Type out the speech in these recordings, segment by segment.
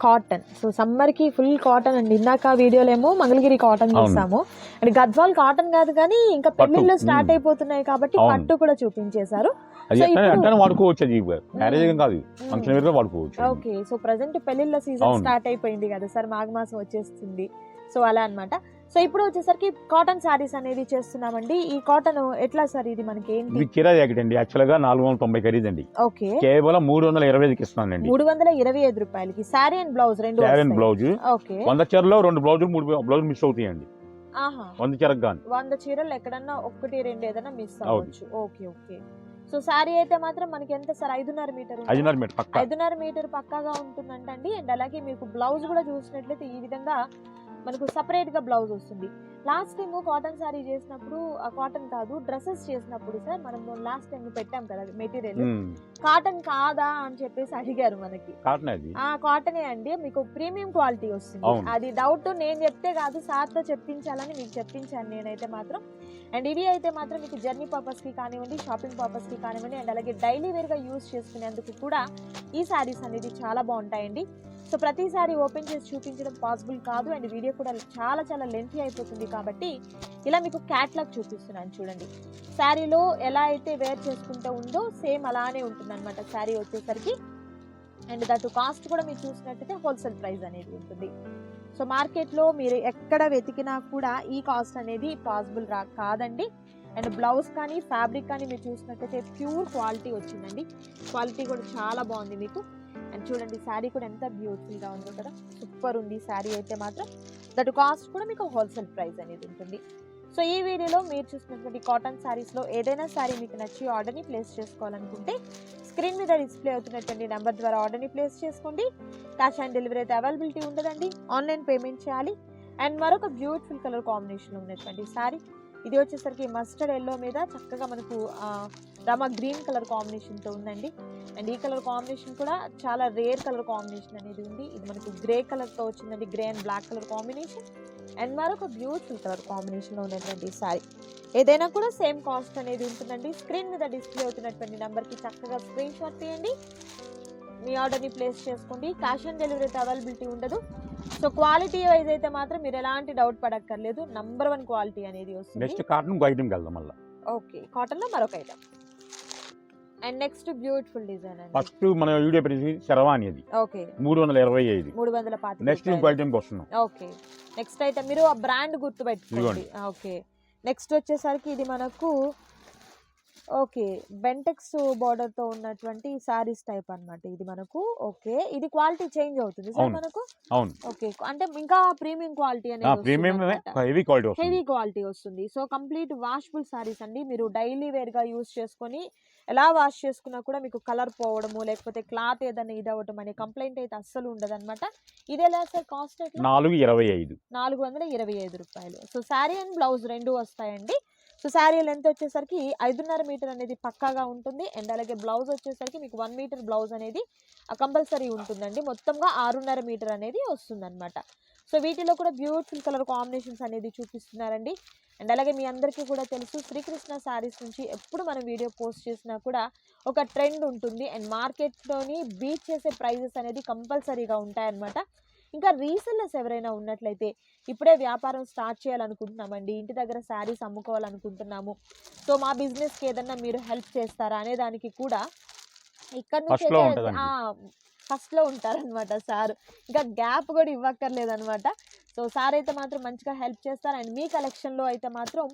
Cotton so సమ్మర్కి full cotton అండి. ఇందాక వీడియోలో ఏమో మంగళగిరి కాటన్. చూసాము. అండ్ గద్వాల్ కాటన్ కాదు కానీ ఇంకా. పెళ్ళిళ్ళు స్టార్ట్. అయిపోతున్నాయి కాబట్టి. పట్టు కూడా చూపించేశారు. ఓకే సో ప్రజెంట్ పెళ్ళిళ్ళ సీజన్. స్టార్ట్ అయిపోయింది కదా సార్. మాఘమాసం వచ్చేస్తుంది. సో అలా అన్నమాట. సో ఇప్పుడు వచ్చేసరికి కాటన్ శారీస్ అనేది చేస్తున్నామండి. ఈ కాటన్ ఎట్లా సార్ ఇది మనకి? ఏంటి? ఇది చీర జాకెట్ అండి. యాక్చువల్గా నాలుగు వందల తొంభై ఖరీదండి ఓకే. కేవలం మూడు వందల ఇరవై ఐదుకి ఇస్తున్నానండి. మూడు వందల ఇరవై ఐదు రూపాయలకి. శారీ అండ్ బ్లౌజ్ రెండు శారీ వస్తాయి. బ్లౌజ్. ఓకే. వంద చీరలో రెండు బ్లౌజులు మూడు బ్లౌజ్ మిస్ అవుతాయండి. వంద చీరకు గాను. వంద చీరలు ఎక్కడన్నా ఒకటి రెండు ఏదైనా మిస్. అవ్వచ్చు. Okay okay. సో శారీ అయితే మాత్రం మనకి ఎంత సార్? ఐదున్నర మీటర్? ఐదున్నర మీటర్ పక్క. ఐదున్నర మీటర్ పక్కాగా ఉంటుందంటండి. అండ్ అలాగే మీకు బ్లౌజ్ కూడా చూసినట్లయితే ఈ విధంగా మనకు సపరేట్గా బ్లౌజ్ వస్తుంది. లాస్ట్ టైం కాటన్ శారీ చేసినప్పుడు కాటన్ కాదు డ్రెస్సెస్ చేసినప్పుడు సార్ మనం లాస్ట్ టైం పెట్టాం కదా మెటీరియల్ కాటన్ కాదా అని చెప్పేసి అడిగారు మనకి. కాటన్ అది? ఆ కాటనే అండి మీకు ప్రీమియం క్వాలిటీ వస్తుంది. అది డౌట్ నేను చెప్తే కాదు సార్తో చెప్పించాలని మీకు చెప్పించాను నేనైతే మాత్రం. అండ్ ఇవి అయితే మాత్రం మీకు జర్నీ పర్పస్కి కానివ్వండి షాపింగ్ పర్పస్కి కానివ్వండి అండ్ అలాగే డైలీ వేర్గా యూస్ చేసుకునేందుకు కూడా ఈ శారీస్ అనేది చాలా బాగుంటాయండి. సో ప్రతిసారి ఓపెన్ చేసి చూపించడం పాసిబుల్ కాదు అండ్ వీడియో కూడా చాలా చాలా లెంతీ అయిపోతుంది కాబట్టి ఇలా మీకు క్యాట్లాగ్ చూపిస్తున్నాను చూడండి. శారీలో ఎలా అయితే వేర్ చేసుకుంటూ ఉందో సేమ్ అలానే ఉంటుంది అనమాట శారీ వచ్చేసరికి అండ్ దట్ కాస్ట్ కూడా మీరు చూసినట్టయితే హోల్సేల్ ప్రైస్ అనేది ఉంటుంది. సో మార్కెట్లో మీరు ఎక్కడ వెతికినా కూడా ఈ కాస్ట్ అనేది పాసిబుల్ రా కాదండి. అండ్ బ్లౌజ్ కానీ ఫ్యాబ్రిక్ కానీ మీరు చూసినట్టయితే ప్యూర్ క్వాలిటీ వచ్చిందండి. క్వాలిటీ కూడా చాలా బాగుంది మీకు. అండ్ చూడండి శారీ కూడా ఎంత బ్యూటిఫుల్గా ఉందో కదా. సూపర్ ఉంది శారీ అయితే మాత్రం. దట్ కాస్ట్ కూడా మీకు హోల్సేల్ ప్రైస్ అనేది ఉంటుంది. సో ఈ వీడియోలో మీరు చూసినటువంటి కాటన్ శారీస్లో ఏదైనా శారీ మీకు నచ్చి ఆర్డర్ని ప్లేస్ చేసుకోవాలనుకుంటే స్క్రీన్ మీద డిస్ప్లే అవుతున్నటువంటి నెంబర్ ద్వారా ఆర్డర్ని ప్లేస్ చేసుకోండి. క్యాష్ ఆన్ డెలివరీ అయితే అవైలబిలిటీ ఉండదండి. ఆన్లైన్ పేమెంట్ చేయాలి. అండ్ మరొక బ్యూటిఫుల్ కలర్ కాంబినేషన్ ఉన్నటువంటి శారీ. ఇది వచ్చేసరికి మస్టర్డ్ ఎల్లో మీద చక్కగా మనకు ఆ, రమ గ్రీన్ కలర్ కాంబినేషన్తో ఉందండి. అండ్ ఈ కలర్ కాంబినేషన్ కూడా చాలా రేర్ కలర్ కాంబినేషన్ అనేది ఉంది. ఇది మనకు గ్రే కలర్తో వచ్చిందండి. Grey and black colour combination and మరొక బ్యూటిఫుల్ కలర్ కాంబినేషన్లో ఉన్నటువంటి శారీ ఏదైనా కూడా సేమ్ కాస్ట్ అనేది ఉంటుందండి. స్క్రీన్ మీద డిస్ప్లే అవుతున్నటువంటి నెంబర్కి చక్కగా స్క్రీన్ షాట్ తీయండి. మీ ఆర్డర్ని ప్లేస్ చేసుకోండి. క్యాష్ ఆన్ డెలివరీ అయితే అవైలబిలిటీ ఉండదు. సో క్వాలిటీ వైజ్ అయితే మాత్రం మీరు ఎలాంటి డౌట్ పడక్కర్లేదు. నంబర్ వన్ క్వాలిటీ అనేది వస్తుంది. నెక్స్ట్ కాటన్ ఐటమ్ వెళ్దాం మళ్ళీ. ఓకే కాటన్లో మరొక item and next beautiful design అండి. ఫస్ట్ మన వీడియో పెట్టి శరవాణి అది. ఓకే మూడు వందల ఇరవై ఐదు. మూడు వందల పాతి నెక్స్ట్ ఇంకో ఐటమ్కి వస్తున్నాం. ఓకే నెక్స్ట్ అయితే మీరు ఆ బ్రాండ్ గుర్తు పెట్టుకోండి ఓకే నెక్స్ట్ వచ్చేసరికి ఇది మనకు ఓకే. బెంటెక్స్ బార్డర్తో ఉన్నటువంటి సారీస్ టైప్ అన్నమాట ఇది మనకు. ఓకే. ఇది క్వాలిటీ చేంజ్ అవుతుంది సార్. మనకు? అవును. ఓకే. అంటే ఇంకా ప్రీమియం క్వాలిటీ అనేది ప్రీమియం. హెవీ క్వాలిటీ హెవీ వస్తుంది క్వాలిటీ వస్తుంది. సో కంప్లీట్ వాషబుల్ సారీస్ అండి. మీరు డైలీ వేర్గా యూస్ చేసుకొని ఎలా వాష్ చేసుకున్నా కూడా మీకు కలర్ పోవడము లేకపోతే క్లాత్ ఏదైనా ఇది అవ్వడం అనే కంప్లైంట్ అయితే అస్సలు ఉండదు ఇది ఎలా సార్ కాస్ట్ నాలుగు ఇరవై ఐదు. నాలుగు వందల ఇరవై ఐదు రూపాయలు. సో శారీ అండ్ బ్లౌజ్ రెండు వస్తాయండి. సో శారీ లెంత్ వచ్చేసరికి ఐదున్నర మీటర్ అనేది పక్కాగా ఉంటుంది. అండ్ అలాగే బ్లౌజ్ వచ్చేసరికి మీకు వన్ మీటర్ బ్లౌజ్ అనేది కంపల్సరీ ఉంటుందండి. మొత్తంగా ఆరున్నర మీటర్ అనేది వస్తుందన్నమాట. సో వీటిలో కూడా బ్యూటిఫుల్ కలర్ కాంబినేషన్స్ అనేది చూపిస్తున్నారండి. అండ్ అలాగే మీ అందరికీ కూడా తెలుసు శ్రీకృష్ణ శారీస్ నుంచి ఎప్పుడు మనం వీడియో పోస్ట్ చేసినా కూడా ఒక ట్రెండ్ ఉంటుంది. అండ్ మార్కెట్లోని బీట్ చేసే ప్రైజెస్ అనేది కంపల్సరీగా ఉంటాయన్నమాట. ఇంకా రీసెల్లర్స్ ఎవరైనా ఉన్నట్లయితే ఇప్పుడే వ్యాపారం స్టార్ట్ చేయాలనుకుంటున్నామండి. ఇంటి దగ్గర శారీస్ అమ్ముకోవాలనుకుంటున్నాము. సో మా బిజినెస్కి ఏదన్నా మీరు హెల్ప్ చేస్తారా అనే దానికి కూడా ఇక్కడ నుంచి First లో అయితే- ఉంటదండి. ఆ, first లో ఉంటారనమాట సార్. ఇంకా గ్యాప్ కూడా ఇవ్వక్కర్లేదు అనమాట సో సార్ అయితే మాత్రం మంచిగా హెల్ప్ చేస్తారు. అండ్ మీ కలెక్షన్లో అయితే మాత్రం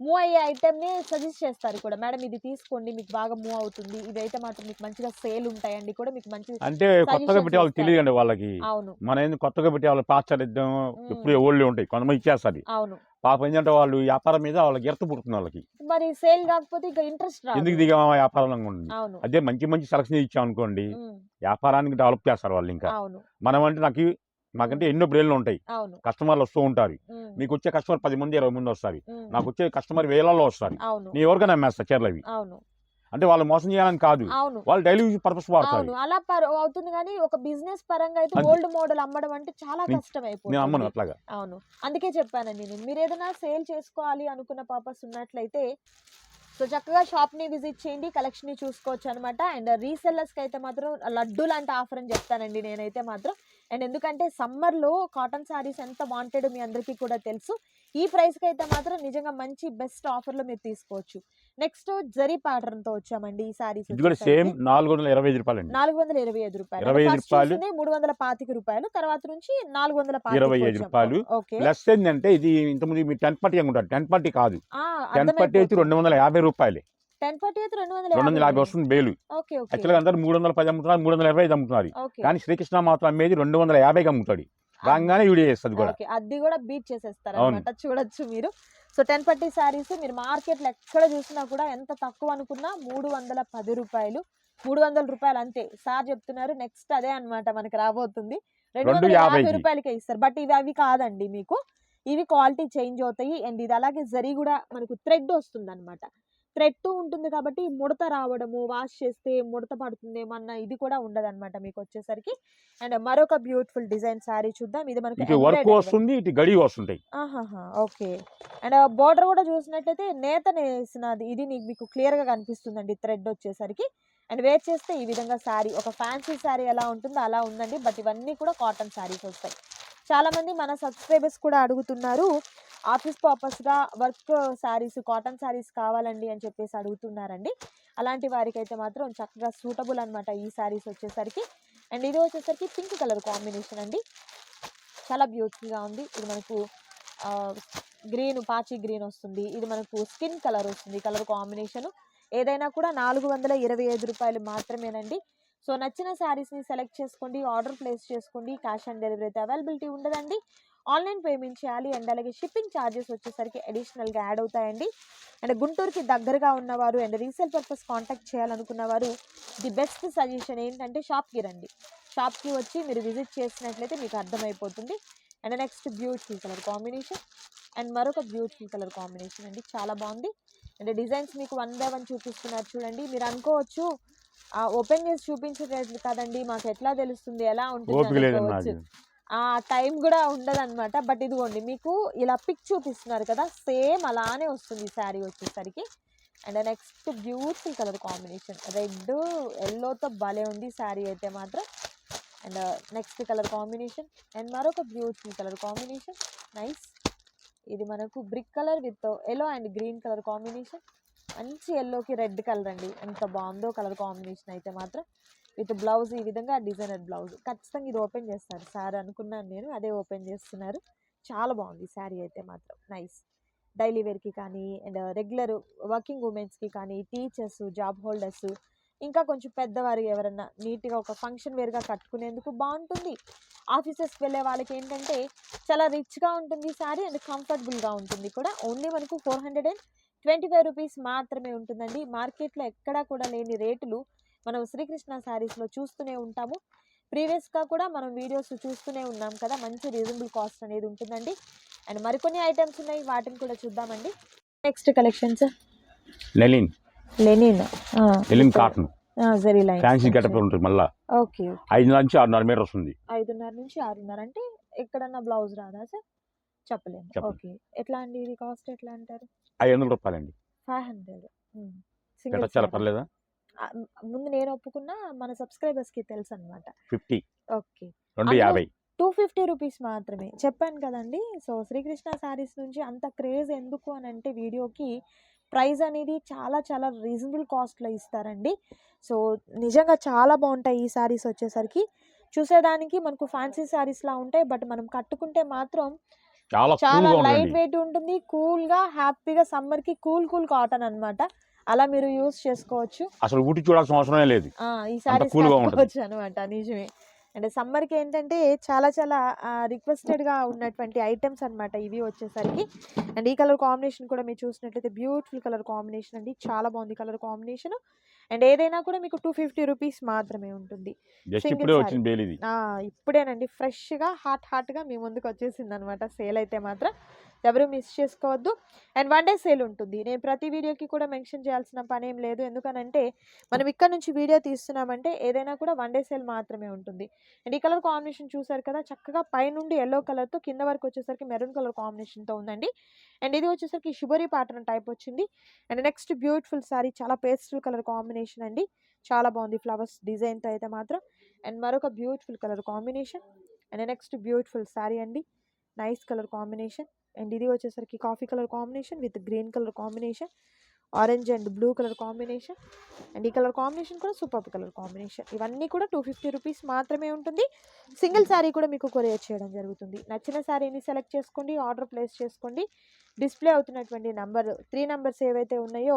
మూవ్ అయ్యే ఐటెంని సజెస్ట్ చేస్తారు కూడా. మేడం ఇది తీసుకోండి మీకు బాగా మూవ్ అవుతుంది. ఇదైతే మాత్రం మీకు మంచిగా సేల్ ఉంటాయండి కూడా మీకు మంచి అంటే కొత్తగా పెట్టే వాళ్ళకి. తెలియదండి వాళ్ళకి. అవును. మన కొత్తగా పెట్టే వాళ్ళు ఇద్దాం ఎప్పుడు ఓల్డ్ ఉంటాయి. కొంతమంది ఇచ్చేస్తారు అవును. పాపం ఏంటంటే వాళ్ళు వ్యాపారం మీద వాళ్ళకి ఎర్త పుడుతుంది వాళ్ళకి. మరి సేల్ కాకపోతే ఇంకా ఇంట్రెస్ట్ ఎందుకు వ్యాపారంలో ఉండి అవును. అదే మంచి మంచి సెలక్షన్ ఇచ్చాం అనుకోండి వ్యాపారానికి డెవలప్ చేస్తారు వాళ్ళు ఇంకా. మనం అంటే నాకు మాకంటే ఎన్నో బ్రెయిన్లు ఉంటాయి. కస్టమర్లు వస్తూ ఉంటారు. మీకు వచ్చే కస్టమర్ పది మంది ఇరవై మంది వస్తారు. నాకు వచ్చే కస్టమర్ వేలలో వస్తారు. నీ ఎవరికైనా అమ్మేస్తా చీరలు అవి. అంటే వాళ్ళు మోసం చేయాలని కాదు. వాళ్ళు డైలీ యూజ్ పర్పస్ వాడతారు. అలా అవుతుంది కానీ ఒక బిజినెస్ పరంగా అయితే. ఓల్డ్ మోడల్ అమ్మడం అంటే చాలా కష్టం నేను అమ్మను అట్లాగా. అవును. అందుకే చెప్పానండి నేను. మీరు ఏదైనా సేల్ చేసుకోవాలి అనుకున్న పర్పస్ ఉన్నట్లయితే సో చక్కగా షాప్ని విజిట్ చేయండి కలెక్షన్ని చూసుకోవచ్చు అనమాట అండ్ రీసెల్లర్స్కి అయితే మాత్రం లడ్డు లాంటి ఆఫర్ అని చెప్తానండి నేనైతే మాత్రం. అండ్ ఎందుకంటే సమ్మర్లో కాటన్ సారీస్ ఎంత వాంటెడ్ మీ అందరికీ కూడా తెలుసు. ఈ ప్రైస్కి అయితే మాత్రం నిజంగా మంచి బెస్ట్ ఆఫర్లో మీరు తీసుకోవచ్చు. నెక్స్ట్ జరీ ప్యాటర్న్తో వచ్చామండి ఈ సారీస్ ఇది కూడా సేమ్ నాలుగు వందల ఇరవై ఐదు రూపాయలు నాలుగు వందల ఇరవై ఐదు రూపాయలు. ఇరవై ఐదు రూపాయలు. మూడు వందల పాతిక రూపాయలు. తర్వాత నుంచి నాలుగు వందల ఇరవై ఐదు రూపాయలు. ప్లస్ ఏంటంటే ఇది ఇంతకుముందు మీరు టెన్ పార్టీ అనుకుంటారు. టెన్ పార్టీ కాదు. ఆ, టెన్ పార్టీ అయితే. రెండు వందల యాభై రూపాయలు. టెన్ పార్టీ అయితే రెండు వందల రెండు వందల యాభై వస్తుంది బేలు. Okay okay. యాక్చువల్గా అందరూ మూడు వందల పది అమ్ముతున్నారు మూడు వందల ఇరవై ఐదు అమ్ముతున్నారు. కానీ శ్రీకృష్ణ మాత్రం అమ్మేది రెండు వందల యాభైకి అమ్ముతాడు. రాగానే వీడియో చేస్తుంది కూడా. అది కూడా బీట్ చేసేస్తారు. అనమాట చూడొచ్చు మీరు. సో టెన్ పట్టి శారీస్ మీరు మార్కెట్లో ఎక్కడ చూసినా కూడా ఎంత తక్కువ అనుకున్నా మూడు వందల పది రూపాయలు మూడు వందల రూపాయలు అంతే. సార్ చెప్తున్నారు నెక్స్ట్ అదే అన్నమాట మనకి రాబోతుంది. రెండు వందల యాభై. రూపాయలకే ఇస్తారు. బట్ ఇవి అవి కాదండి మీకు. ఇవి క్వాలిటీ చేంజ్ అవుతాయి. అండ్ ఇది అలాగే జరీ కూడా మనకు థ్రెడ్ వస్తుంది అనమాట థ్రెడ్ ఉంటుంది కాబట్టి ముడత రావడము వాష్ చేస్తే ముడత పడుతుందేమో అన్న ఇది కూడా ఉండదు మీకు వచ్చేసరికి. అండ్ మరొక బ్యూటిఫుల్ డిజైన్ శారీ చూద్దాం. ఇది మనకి వర్క్ వస్తుంది ఇటు గడి వస్తుంటాయి. ఓకే. అండ్ బోర్డర్ కూడా చూసినట్టయితే నేత నేసినది ఇది మీకు క్లియర్గా కనిపిస్తుందండి థ్రెడ్ వచ్చేసరికి. అండ్ వేర్ చేస్తే ఈ విధంగా శారీ ఒక ఫ్యాన్సీ శారీ ఎలా ఉంటుందో అలా ఉందండి. బట్ ఇవన్నీ కూడా కాటన్ శారీస్ వస్తాయి. చాలామంది మన సబ్స్క్రైబర్స్ కూడా అడుగుతున్నారు ఆఫీస్ పర్పస్గా వర్క్ శారీస్ కాటన్ శారీస్ కావాలండి అని చెప్పేసి అడుగుతున్నారండి. అలాంటి వారికి అయితే మాత్రం చక్కగా సూటబుల్ అనమాట ఈ శారీస్ వచ్చేసరికి. అండ్ ఇది వచ్చేసరికి పింక్ కలర్ కాంబినేషన్ అండి. చాలా బ్యూటిఫుల్గా ఉంది. ఇది మనకు గ్రీన్ పాచి గ్రీన్ వస్తుంది. ఇది మనకు స్కిన్ కలర్ వస్తుంది కలర్ కాంబినేషన్. ఏదైనా కూడా నాలుగు వందల ఇరవై ఐదు రూపాయలు మాత్రమేనండి. సో నచ్చిన శారీస్ని సెలెక్ట్ చేసుకోండి ఆర్డర్ ప్లేస్ చేసుకోండి క్యాష్ ఆన్ డెలివరీ అయితే అవైలబిలిటీ ఉండదండి. ఆన్లైన్ పేమెంట్ చేయాలి అండ్ అలాగే షిప్పింగ్ ఛార్జెస్ వచ్చేసరికి అడిషనల్గా యాడ్ అవుతాయండి. అండ్ గుంటూరుకి దగ్గరగా ఉన్నవారు అండ్ రీసేల్ పర్పస్ కాంటాక్ట్ చేయాలనుకున్నవారు ది బెస్ట్ సజెషన్ ఏంటంటే షాప్కి రండి. షాప్కి వచ్చి మీరు విజిట్ చేసినట్లయితే మీకు అర్థమైపోతుంది. And next beautiful colour combination and మరొక బ్యూటిఫుల్ కలర్ కాంబినేషన్ అండి. చాలా బాగుంది. అండ్ డిజైన్స్ మీకు వన్ బై వన్ చూపిస్తున్నారు చూడండి. మీరు అనుకోవచ్చు ఓపెన్ చేసి చూపించలేదు కదండి మాకు ఎట్లా తెలుస్తుంది ఎలా ఉంటుంది ఆ టైం కూడా ఉండదు అనమాట బట్ ఇదిగోండి మీకు ఇలా పిక్ చూపిస్తున్నారు కదా సేమ్ అలానే వస్తుంది శారీ వచ్చేసరికి. And next beautiful colour combination. Red ఎల్లోతో భలే ఉంది శారీ అయితే మాత్రం. And next colour combination. And మరొక బ్యూటిఫుల్ కలర్ కాంబినేషన్. నైస్ ఇది మనకు brick colour with yellow and green colour combination మంచి ఎల్లోకి రెడ్ కలర్ అండి. ఎంత బాగుందో కలర్ కాంబినేషన్ అయితే మాత్రం విత్ బ్లౌజ్ ఈ విధంగా డిజైనర్ బ్లౌజ్ ఖచ్చితంగా ఇది ఓపెన్ చేస్తారు. సార్ అనుకున్నాను నేను అదే ఓపెన్ చేస్తున్నారు. చాలా బాగుంది శారీ అయితే మాత్రం. నైస్ డైలీ వేర్కి కానీ అండ్ రెగ్యులర్ వర్కింగ్ ఉమెన్స్కి కానీ టీచర్స్ జాబ్ హోల్డర్స్ ఇంకా కొంచెం పెద్దవారు ఎవరన్నా నీట్గా ఒక ఫంక్షన్ వేర్గా కట్టుకునేందుకు బాగుంటుంది. ఆఫీసెస్కి వెళ్ళే వాళ్ళకి ఏంటంటే చాలా రిచ్గా ఉంటుంది శారీ అండ్ కంఫర్టబుల్గా ఉంటుంది కూడా. ఓన్లీ మనకు four hundred and twenty five rupees మాత్రమే ఉంటుందండి. మార్కెట్లో ఎక్కడా కూడా లేని రేటులు మనం శ్రీకృష్ణ శారీస్లో చూస్తూనే ఉంటాము. ప్రీవియస్గా కూడా మనం వీడియోస్ చూస్తూనే ఉన్నాం కదా. మంచి రీజనబుల్ కాస్ట్ అనేది ఉంటుందండి. అండ్ మరికొన్ని ఐటమ్స్ ఉన్నాయి. వాటిని కూడా చూద్దామని next collections linen linen. Linen cotton. Zari line fancy getup ఉంటుంది మళ్ళా. ఓకే నుంచి ఆరున్నర మీటర్ వస్తుంది. ఐదున్నర నుంచి ఆరున్నర అంటే ఎక్కడన్నా బ్లౌజ్ రాదా సార్? చెప్పలేము. చెప్పలేం. ఓకే ఎట్లా అండి ఇది కాస్ట్ ఎట్లా అంటారు? ఐదు వందల రూపాయలండి. ఫైవ్ హండ్రెడ్ చాలా పర్లేదా? ముందు నేను ఒప్పుకున్నా మన సబ్స్క్రైబర్స్కి తెలుసు అనమాట ఫిఫ్టీ. ఓకే రెండు యాభై. టూ ఫిఫ్టీ రూపీస్ మాత్రమే. చెప్పాను కదండి. సో శ్రీకృష్ణ శారీస్ నుంచి అంత క్రేజ్ ఎందుకు అని అంటే వీడియోకి ప్రైస్ అనేది చాలా చాలా రీజనబుల్ కాస్ట్లో ఇస్తారండి. సో నిజంగా చాలా బాగుంటాయి ఈ శారీస్ వచ్చేసరికి. చూసేదానికి మనకు ఫ్యాన్సీ శారీస్ లా ఉంటాయి. బట్ మనం కట్టుకుంటే మాత్రం చాలా చాలా కూల్గా లైట్ వెయిట్ ఉంటుంది. కూల్గా హ్యాపీగా సమ్మర్కి కూల్ కూల్ కాటన్ అన్నమాట. అలా మీరు యూస్ చేసుకోవచ్చు. అసలు ఊటి చూడాల్సిన అవసరమే లేదు. ఈ. కట్టుకోవచ్చు అనమాట నిజమే. అండ్ సమ్మర్కి ఏంటంటే చాలా చాలా రిక్వెస్టెడ్గా ఉన్నటువంటి ఐటమ్స్ అన్నమాట ఇవి వచ్చేసరికి. అండ్ ఈ కలర్ కాంబినేషన్ కూడా మీరు చూసినట్లయితే బ్యూటిఫుల్ కలర్ కాంబినేషన్ అండి. చాలా బాగుంది కలర్ కాంబినేషన్. అండ్ ఏదైనా కూడా మీకు టూ ఫిఫ్టీ రూపీస్ మాత్రమే ఉంటుంది. ఆ, ఇప్పుడేనండి. ఫ్రెష్గా హాట్ హాట్గా మీ ముందుకు వచ్చేసింది అనమాట సేల్ అయితే మాత్రం ఎవరు మిస్ చేసుకోవద్దు. అండ్ వన్ డే సేల్ ఉంటుంది. నేను ప్రతి వీడియోకి కూడా మెన్షన్ చేయాల్సిన పని ఏం లేదు. ఎందుకనంటే మనం ఇక్కడ నుంచి వీడియో తీస్తున్నామంటే ఏదైనా కూడా వన్ డే సేల్ మాత్రమే ఉంటుంది. అండ్ ఈ కలర్ కాంబినేషన్ చూసారు కదా చక్కగా పైనుండి ఎల్లో కలర్తో కింద వరకు వచ్చేసరికి మెరూన్ కలర్ కాంబినేషన్తో ఉందండి. అండ్ ఇది వచ్చేసరికి షుబరీ ప్యాటర్న్ టైప్ వచ్చింది. అండ్ నెక్స్ట్ బ్యూటిఫుల్ సారీ చాలా పేస్టల్ కలర్ కాంబినేషన్ అండి. చాలా బాగుంది ఫ్లవర్స్ డిజైన్తో అయితే మాత్రం. అండ్ మరొక beautiful colour combination. And next beautiful sari అండి. Nice colour combination. అండ్ ఇది వచ్చేసరికి coffee colour combination with green colour combination. Orange and blue colour combination. And ఈ కలర్ కాంబినేషన్ కూడా సూపర్ కలర్ కాంబినేషన్. ఇవన్నీ కూడా టూ ఫిఫ్టీ రూపీస్ మాత్రమే ఉంటుంది. Single sari కూడా మీకు కొరియర్ చేయడం జరుగుతుంది. నచ్చిన శారీని సెలెక్ట్ చేసుకోండి ఆర్డర్ ప్లేస్ చేసుకోండి. డిస్ప్లే అవుతున్నటువంటి నంబర్ త్రీ నెంబర్స్ ఏవైతే ఉన్నాయో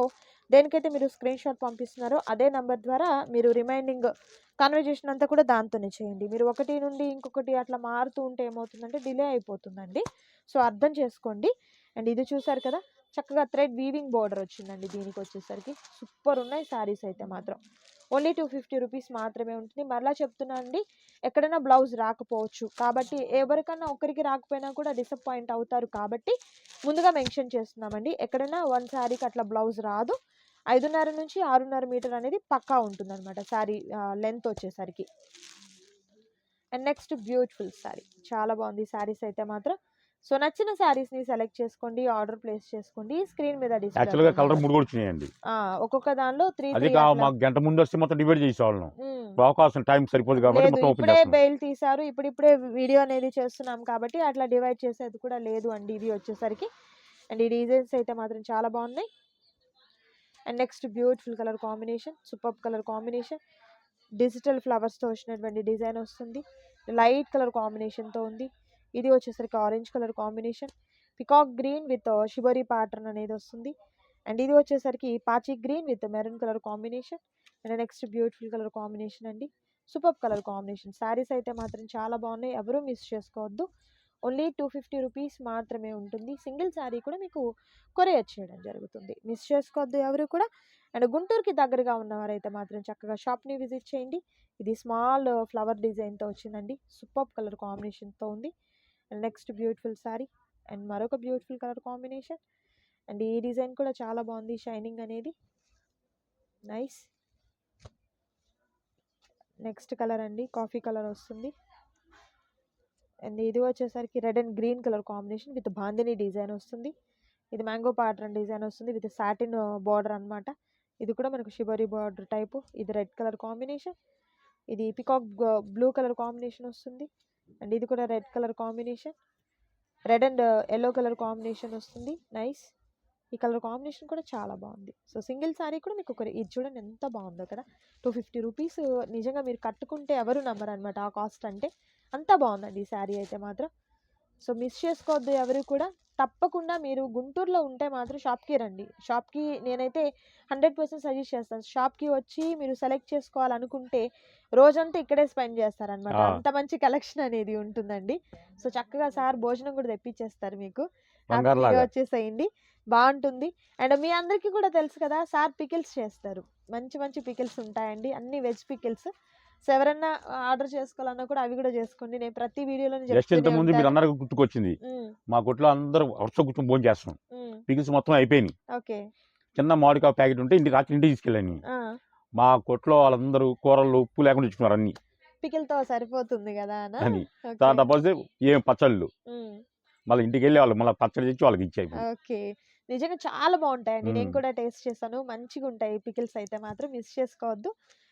దేనికైతే మీరు స్క్రీన్ షాట్ పంపిస్తున్నారో అదే నంబర్ ద్వారా మీరు రిమైండింగ్ కన్వర్జేషన్ అంతా కూడా దాంతోనే చేయండి. మీరు ఒకటి నుండి ఇంకొకటి అట్లా మారుతూ ఉంటే ఏమవుతుందంటే డిలే అయిపోతుందండి. సో అర్థం చేసుకోండి. అండ్ ఇది చూసారు కదా చక్కగా థ్రెడ్ వీవింగ్ బార్డర్ వచ్చిందండి దీనికి వచ్చేసరికి. సూపర్ ఉన్నాయి శారీస్ అయితే మాత్రం. ఓన్లీ టూ ఫిఫ్టీ రూపీస్ మాత్రమే ఉంటుంది. మరలా చెప్తున్నా అండి ఎక్కడైనా బ్లౌజ్ రాకపోవచ్చు. కాబట్టి ఎవరికన్నా ఒకరికి రాకపోయినా కూడా డిసప్పాయింట్ అవుతారు కాబట్టి ముందుగా మెన్షన్ చేస్తున్నామండి. ఎక్కడైనా వన్ శారీకి అట్లా బ్లౌజ్ రాదు. ఐదున్నర నుంచి ఆరున్నర మీటర్ అనేది పక్కా ఉంటుందన్నమాట శారీ లెంత్ వచ్చేసరికి. అండ్ నెక్స్ట్ బ్యూటిఫుల్ శారీ చాలా బాగుంది శారీస్ అయితే మాత్రం. సో నచ్చిన శారీస్ని సెలెక్ట్ చేసుకోండి ఆర్డర్ ప్లేస్ చేసుకోండి స్క్రీన్ మీద యాక్చువల్గా కలర్ మూడు కూడా వచ్చినాయండి. ఒక్కొక్క దానిలో త్రీ అది మాకు గంట ముందు వస్తే మొత్తం డివైడ్ చేసేవాళ్ళం. అవకాశం టైం సరిపోదు కాబట్టి మొత్తం ఓపెన్ ఇప్పుడే బెయిల్ తీశారు ఇప్పుడు ఇప్పుడే వీడియో అనేది చేస్తున్నాం కాబట్టి అట్లా డివైడ్ చేసేది కూడా లేదు అండి ఇది వచ్చేసరికి. అండ్ ఈ డిజైన్స్ అయితే మాత్రం చాలా బాగున్నాయి. And next beautiful colour combination super colour combination digital ఫ్లవర్స్తో వచ్చినటువంటి డిజైన్ వస్తుంది. లైట్ కలర్ కాంబినేషన్తో ఉంది. ఇది వచ్చేసరికి orange colour combination peacock green with shibori pattern అనేది వస్తుంది. అండ్ ఇది వచ్చేసరికి పాచి green with maroon colour combination and next beautiful colour combination అండి. సూపర్ కలర్ కాంబినేషన్ శారీస్ అయితే మాత్రం చాలా బాగున్నాయి. ఎవరూ మిస్ చేసుకోవద్దు. ఓన్లీ టూ ఫిఫ్టీ రూపీస్ మాత్రమే ఉంటుంది. సింగిల్ శారీ కూడా మీకు కొరియర్ చేయడం జరుగుతుంది. మిస్ చేసుకోవద్దు ఎవరు కూడా. అండ్ గుంటూరుకి దగ్గరగా ఉన్నవారైతే మాత్రం చక్కగా షాప్ని విజిట్ చేయండి. ఇది స్మాల్ ఫ్లవర్ డిజైన్తో వచ్చిందండి. సూపర్ కలర్ కాంబినేషన్తో ఉంది. And next beautiful sari and మరొక బ్యూటిఫుల్ కలర్ కాంబినేషన్. అండ్ ఈ డిజైన్ కూడా చాలా బాగుంది. షైనింగ్ అనేది. నైస్. నెక్స్ట్ కలర్ అండి. కాఫీ కలర్ వస్తుంది. అండ్ ఇది వచ్చేసరికి red and green colour combination with bandhani design వస్తుంది. ఇది మ్యాంగో ప్యాటర్న్ డిజైన్ వస్తుంది విత్ సాటిన్ బార్డర్ అన్నమాట. ఇది కూడా మనకు షిబరీ బార్డర్ టైపు. ఇది రెడ్ కలర్ కాంబినేషన్. ఇది పికాక్ బ్లూ కలర్ కాంబినేషన్ వస్తుంది. అండ్ ఇది కూడా red colour combination. Red and yellow colour combination వస్తుంది. నైస్. ఈ కలర్ కాంబినేషన్ కూడా చాలా బాగుంది. సో సింగిల్ శారీ కూడా మీకు ఒక ఇది చూడండి ఎంత బాగుందో కదా. టూ ఫిఫ్టీ రూపీస్ నిజంగా మీరు కట్టుకుంటే ఎవరు నమ్మరు అనమాట ఆ కాస్ట్ అంటే. అంత బాగుందండి ఈ శారీ అయితే మాత్రం. సో మిస్ చేసుకోవద్దు ఎవరు కూడా. తప్పకుండా మీరు గుంటూరులో ఉంటే మాత్రం షాప్కి రండి. షాప్కి నేనైతే హండ్రెడ్ పర్సెంట్ సజెస్ట్ చేస్తాను. షాప్కి వచ్చి మీరు సెలెక్ట్ చేసుకోవాలనుకుంటే రోజంతా ఇక్కడే స్పెండ్ చేస్తారనమాట. అంత మంచి కలెక్షన్ అనేది ఉంటుందండి. సో చక్కగా సార్ భోజనం కూడా తెప్పించేస్తారు మీకు. వచ్చేసేయండి. బాగుంటుంది. అండ్ మీ అందరికీ కూడా తెలుసు కదా సార్ పికిల్స్ చేస్తారు. మంచి మంచి పికిల్స్ ఉంటాయండి. అన్ని వెజ్ పికిల్స్. సో ఎవరన్నా ఆర్డర్ చేసుకోవాలన్నా కూడా అవి కూడా చేసుకోండి. నేను ప్రతి వీడియోలో జస్ట్ ఇంత ముందు మీరు అందరికి గుర్తుకొచ్చింది. మా కొట్లో అందరూ వరుస కూర్చొని భోజనం చేస్తాం పిగిల్స్ మొత్తం అయిపోయినాయి. ఓకే. చిన్న మామిడికాయ ప్యాకెట్ ఉంటే ఇంటికి రాత్రి ఇంటికి తీసుకెళ్ళాను మా కొట్లో వాళ్ళందరూ కూరలు ఉప్పు లేకుండా ఇచ్చుకున్నారు అన్ని. పికిల్తో సరిపోతుంది కదా అనా? తర్వాత తప్పొస్తే ఏం పచ్చళ్ళు. మళ్ళీ ఇంటికి వెళ్ళి వాళ్ళు మళ్ళీ పచ్చడి తెచ్చి వాళ్ళకి ఇచ్చాయి ఓకే. నిజంగా చాలా బాగుంటాయండి. నేను మ్మ్. కూడా టేస్ట్ చేశాను మంచిగా ఉంటాయి పికిల్స్ అయితే మాత్రం. మిస్ చేసుకోవద్దు.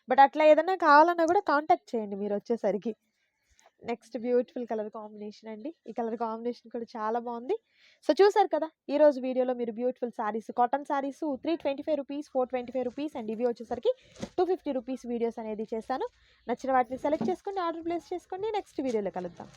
బట్ అట్లా ఏదైనా కావాలన్నా కూడా కాంటాక్ట్ చేయండి మీరు వచ్చేసరికి. నెక్స్ట్ బ్యూటిఫుల్ కలర్ కాంబినేషన్ అండి. ఈ కలర్ కాంబినేషన్ కూడా చాలా బాగుంది. సో చూసారు కదా ఈ రోజు వీడియోలో మీరు beautiful saris cotton saris three twenty five rupees four twenty five rupees and ఇవి వచ్చేసరికి టూ ఫిఫ్టీ రూపీస్ వీడియోస్ అనేది చేశాను. నచ్చిన వాటిని సెలెక్ట్ చేసుకోండి ఆర్డర్ ప్లేస్ చేసుకోండి. నెక్స్ట్ వీడియోలో కలుద్దాం.